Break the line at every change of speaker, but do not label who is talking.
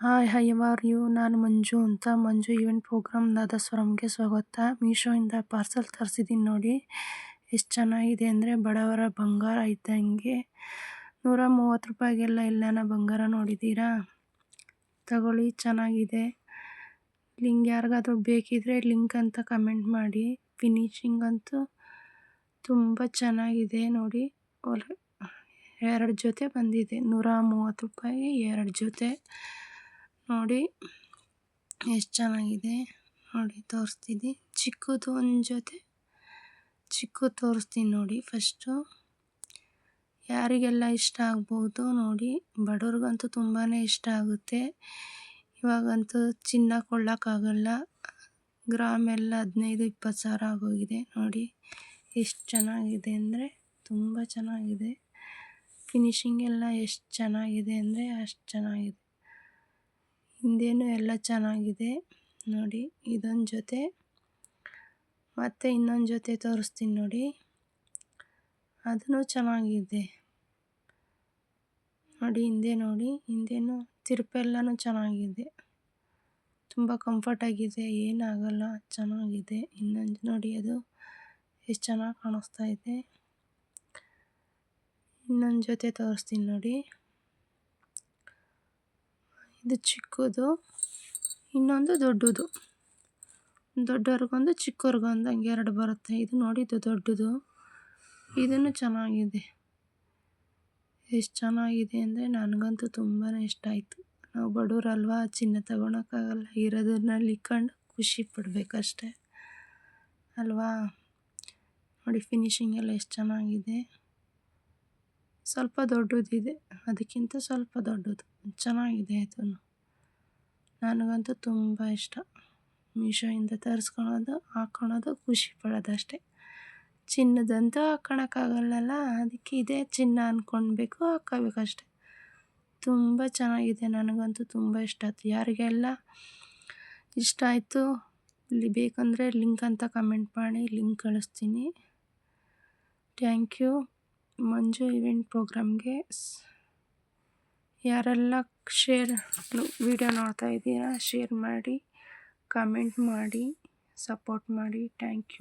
Hi high are you, ನಾನು ಮಂಜು ಅಂತ ಮಂಜು event program ನಾದಸ್ವರಂಗೆ ಸ್ವಾಗತ. ಮೀಶೋಯಿಂದ ಪಾರ್ಸಲ್ ತರಿಸಿದ್ದೀನಿ ನೋಡಿ. ಎಷ್ಟು ಚೆನ್ನಾಗಿದೆ ಅಂದರೆ ಬಡವರ ಬಂಗಾರ ಇದ್ದಂಗೆ ನೂರ ಮೂವತ್ತು ರೂಪಾಯಿಗೆಲ್ಲ ನಾನು ಬಂಗಾರ ನೋಡಿದ್ದೀರಾ ತಗೊಳ್ಳಿ, ಚೆನ್ನಾಗಿದೆ. ಲಿಂಕ್ ಯಾರಿಗಾದ್ರೂ ಬೇಕಿದ್ರೆ ಲಿಂಕ್ ಅಂತ ಕಮೆಂಟ್ ಮಾಡಿ. ಫಿನಿಶಿಂಗ್ ಅಂತೂ ತುಂಬ ಚೆನ್ನಾಗಿದೆ ನೋಡಿ. ಎರಡು ಜೊತೆ ಬಂದಿದೆ. ನೂರ ಮೂವತ್ತು ರೂಪಾಯಿ, ಎರಡು ಜೊತೆ. ನೋಡಿ. ಎಷ್ಟು ಚೆನ್ನಾಗಿದೆ. ನೋಡಿ ತೋರಿಸ್ತೀನಿ ಚಿಕ್ಕದು ಒಂದು ಜೊತೆ ಚಿಕ್ಕದು ತೋರಿಸ್ತೀನಿ ನೋಡಿ ಫಸ್ಟು ಯಾರಿಗೆಲ್ಲ ಇಷ್ಟ ಆಗ್ಬೋದು ನೋಡಿ. ಬಡವ್ರಿಗಂತೂ ತುಂಬಾ ಇಷ್ಟ ಆಗುತ್ತೆ. ಇವಾಗಂತೂ ಚಿನ್ನ ಕೊಳ್ಳೋಕ್ಕಾಗಲ್ಲ ಗ್ರಾಮ್ ಎಲ್ಲ ಹದಿನೈದು, ಇಪ್ಪತ್ತು ಸಾವಿರ ಆಗೋಗಿದೆ ನೋಡಿ. ಎಷ್ಟು ಚೆನ್ನಾಗಿದೆ ಅಂದರೆ ತುಂಬ ಚೆನ್ನಾಗಿದೆ. ಫಿನಿಶಿಂಗ್ ಎಲ್ಲ ಎಷ್ಟು ಚೆನ್ನಾಗಿದೆ ಅಂದರೆ ಅಷ್ಟು ಚೆನ್ನಾಗಿದೆ. ಹಿಂದೆನೂ ಎಲ್ಲ ಚೆನ್ನಾಗಿದೆ ನೋಡಿ, ಇದೊಂದು ಜೊತೆ ಮತ್ತು ಇನ್ನೊಂದು ಜೊತೆ ತೋರಿಸ್ತೀನಿ ನೋಡಿ. ಅದೂ ಚೆನ್ನಾಗಿದೆ. ನೋಡಿ, ಹಿಂದೆ ನೋಡಿ, ಹಿಂದೆನೂ ತಿರುಪೆಲ್ಲನೂ ಚೆನ್ನಾಗಿದೆ. ತುಂಬ ಕಂಫರ್ಟಾಗಿದೆ ಏನಾಗಲ್ಲ, ಚೆನ್ನಾಗಿದೆ. ಇನ್ನೊಂದು ನೋಡಿ, ಅದು ಎಷ್ಟು ಚೆನ್ನಾಗಿ ಕಾಣಿಸ್ತಾ ಇದೆ. ಇನ್ನೊಂದು ಜೊತೆ ತೋರಿಸ್ತೀನಿ ನೋಡಿ. ಇದು ಚಿಕ್ಕದು, ಇನ್ನೊಂದು ದೊಡ್ಡದು. ದೊಡ್ಡವ್ರಿಗೊಂದು ಚಿಕ್ಕವ್ರಿಗೊಂದು ಹಂಗೆ ಎರಡು ಬರುತ್ತೆ. ಇದು ನೋಡಿದ್ದು ದೊಡ್ಡದು. ಇದನ್ನು ಚೆನ್ನಾಗಿದೆ. ಎಷ್ಟು ಚೆನ್ನಾಗಿದೆ ಅಂದರೆ ನನಗಂತೂ ತುಂಬಾ ಇಷ್ಟ ಆಯಿತು. ನಾವು ಬಡವರಲ್ವಾ, ಚಿನ್ನ ತಗೊಳಕ್ಕಾಗಲ್ಲ, ಇರೋದನ್ನಲ್ಲಿ ಇಕ್ಕೊಂಡು ಖುಷಿ ಪಡಬೇಕಷ್ಟೆ. ಅಲ್ವಾ? ನೋಡಿ ಫಿನಿಶಿಂಗ್ ಎಲ್ಲ ಎಷ್ಟು ಚೆನ್ನಾಗಿದೆ. ಸ್ವಲ್ಪ ದೊಡ್ಡದಿದೆ. ಅದಕ್ಕಿಂತ ಸ್ವಲ್ಪ ದೊಡ್ಡದು. ಚೆನ್ನಾಗಿದೆ ಅದು ನನಗಂತೂ ತುಂಬ ಇಷ್ಟ. ಮೀಶೋಯಿಂದ ತರಿಸ್ಕೊಳೋದು ಹಾಕ್ಕೊಳೋದು ಖುಷಿ ಪಡೋದಷ್ಟೇ. ಚಿನ್ನದಂತೂ ಹಾಕ್ಕೊಳಕ್ಕಾಗಲ್ಲಲ್ಲ ಅದಕ್ಕೆ ಇದೇ ಚಿನ್ನ ಅಂದ್ಕೊಳ್ಬೇಕು ಹಾಕ್ಕೋಬೇಕಷ್ಟೆ ತುಂಬ ಚೆನ್ನಾಗಿದೆ. ನನಗಂತೂ ತುಂಬ ಇಷ್ಟ. ಆಯ್ತು ಯಾರಿಗೆಲ್ಲ ಇಷ್ಟ ಆಯಿತು, ಇಲ್ಲಿ ಬೇಕಂದರೆ ಲಿಂಕ್ ಅಂತ ಕಮೆಂಟ್ ಮಾಡಿ, ಲಿಂಕ್ ಕಳಿಸ್ತೀನಿ. Thank you. ಮಂಜು ಇವೆಂಟ್ ಪ್ರೋಗ್ರಾಮ್ಗೆ ಯಾರೆಲ್ಲ ಶೇರ್ ವಿಡಿಯೋ ನೋಡ್ತಾ ಇದ್ದೀರಾ ಶೇರ್ ಮಾಡಿ ಕಾಮೆಂಟ್ ಮಾಡಿ ಸಪೋರ್ಟ್ ಮಾಡಿ ಥ್ಯಾಂಕ್ ಯು